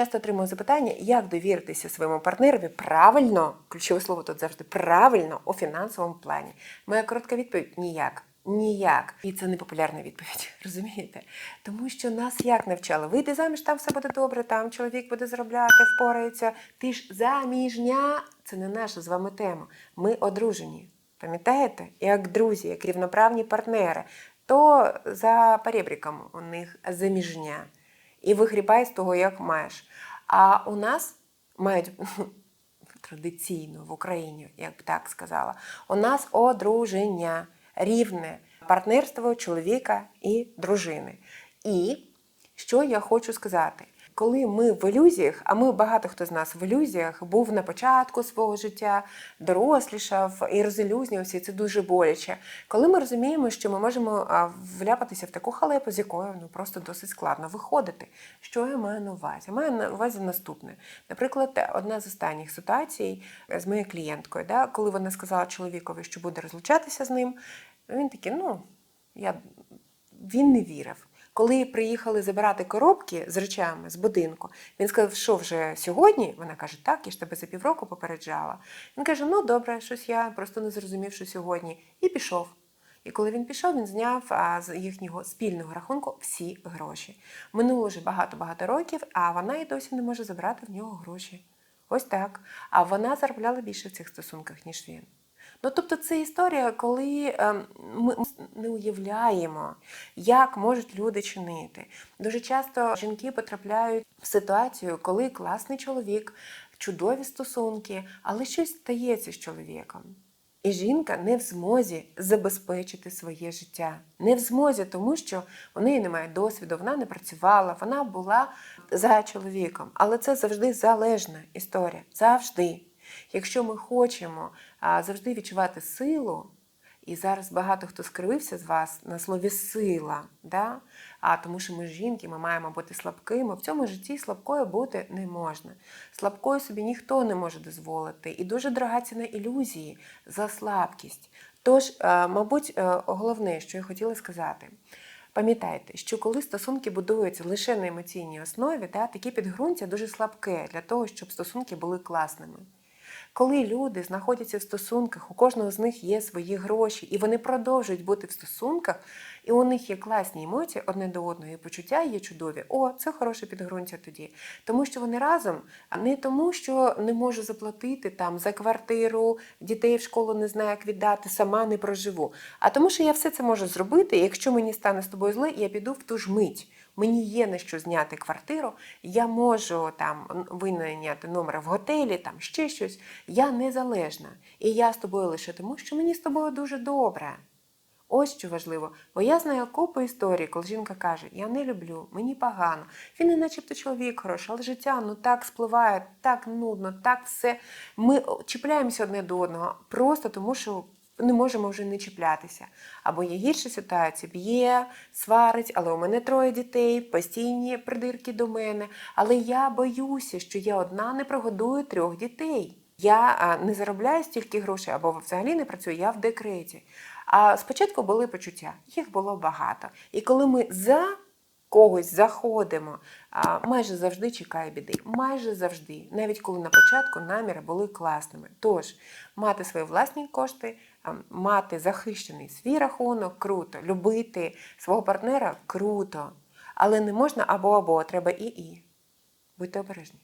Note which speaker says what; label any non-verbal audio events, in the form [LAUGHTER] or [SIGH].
Speaker 1: часто отримую запитання, як довіритися своєму партнерові правильно, ключове слово тут завжди правильно у фінансовому плані. Моя коротка відповідь ніяк. Ніяк. І це не популярна відповідь, [LAUGHS] розумієте? Тому що нас як навчали? Вийди заміж, там все буде добре, там чоловік буде заробляти, впорається. Ти ж заміжня. Це не наша з вами тема. Ми одружені. Пам'ятаєте? Як друзі, як рівноправні партнери, то за перебріком у них заміжня. І вигрібай з того, як маєш. А у нас мають [LAUGHS] традиційно в Україні, як би так сказала, у нас одруження рівне партнерство чоловіка і дружини. І що я хочу сказати? Коли ми в ілюзіях, а ми багато хто з нас в ілюзіях був на початку свого життя, дорослішав і розілюзнювався, і це дуже боляче. Коли ми розуміємо, що ми можемо вляпатися в таку халепу, з якою ну просто досить складно виходити. Що я маю на увазі? Я маю на увазі наступне. Наприклад, одна з останніх ситуацій з моєю клієнткою, да, коли вона сказала чоловікові, що буде розлучатися з ним, він такий, ну, я... він не вірив. Коли приїхали забирати коробки з речами з будинку, він сказав, що вже сьогодні. Вона каже, так, я ж тебе за півроку попереджала. Він каже: ну добре, щось я просто не зрозумів, що сьогодні, і пішов. І коли він пішов, він зняв з їхнього спільного рахунку всі гроші. Минуло вже багато-багато років, а вона і досі не може забрати в нього гроші. Ось так. А вона заробляла більше в цих стосунках, ніж він. Ну, тобто, це історія, коли ем, ми не уявляємо, як можуть люди чинити. Дуже часто жінки потрапляють в ситуацію, коли класний чоловік, чудові стосунки, але щось стається з чоловіком. І жінка не в змозі забезпечити своє життя. Не в змозі, тому що у неї немає досвіду, вона не працювала, вона була за чоловіком. Але це завжди залежна історія. Завжди. Якщо ми хочемо завжди відчувати силу, і зараз багато хто скривився з вас на слові сила, да? а тому що ми жінки, ми маємо бути слабкими. В цьому житті слабкою бути не можна. Слабкою собі ніхто не може дозволити. І дуже дорога ціна ілюзії за слабкість. Тож, мабуть, головне, що я хотіла сказати. Пам'ятайте, що коли стосунки будуються лише на емоційній основі, да, такі підґрунтя дуже слабке для того, щоб стосунки були класними. Коли люди знаходяться в стосунках, у кожного з них є свої гроші, і вони продовжують бути в стосунках, і у них є класні емоції одне до одного, і почуття є чудові. О, це хороше підґрунтя тоді. Тому що вони разом, а не тому, що не можу заплатити там за квартиру, дітей в школу не знаю, як віддати, сама не проживу. А тому, що я все це можу зробити, і якщо мені стане з тобою зле, я піду в ту ж мить. Мені є на що зняти квартиру, я можу там винайняти номер в готелі, там ще щось. Я незалежна. І я з тобою лише тому, що мені з тобою дуже добре. Ось що важливо. Бо я знаю купу історій, коли жінка каже, я не люблю, мені погано. Він не начебто чоловік хороший, але життя ну так спливає, так нудно, так все. Ми чіпляємося одне до одного, просто тому що не можемо вже не чіплятися. Або є гірша ситуація, б'є, сварить, але у мене троє дітей, постійні придирки до мене. Але я боюся, що я одна не прогодую трьох дітей. Я не заробляю стільки грошей, або взагалі не працюю, я в декреті. А спочатку були почуття, їх було багато. І коли ми за когось заходимо, майже завжди чекає біди. Майже завжди, навіть коли на початку наміри були класними. Тож мати свої власні кошти, мати захищений свій рахунок круто, любити свого партнера круто. Але не можна або або, треба і і. Будьте обережні.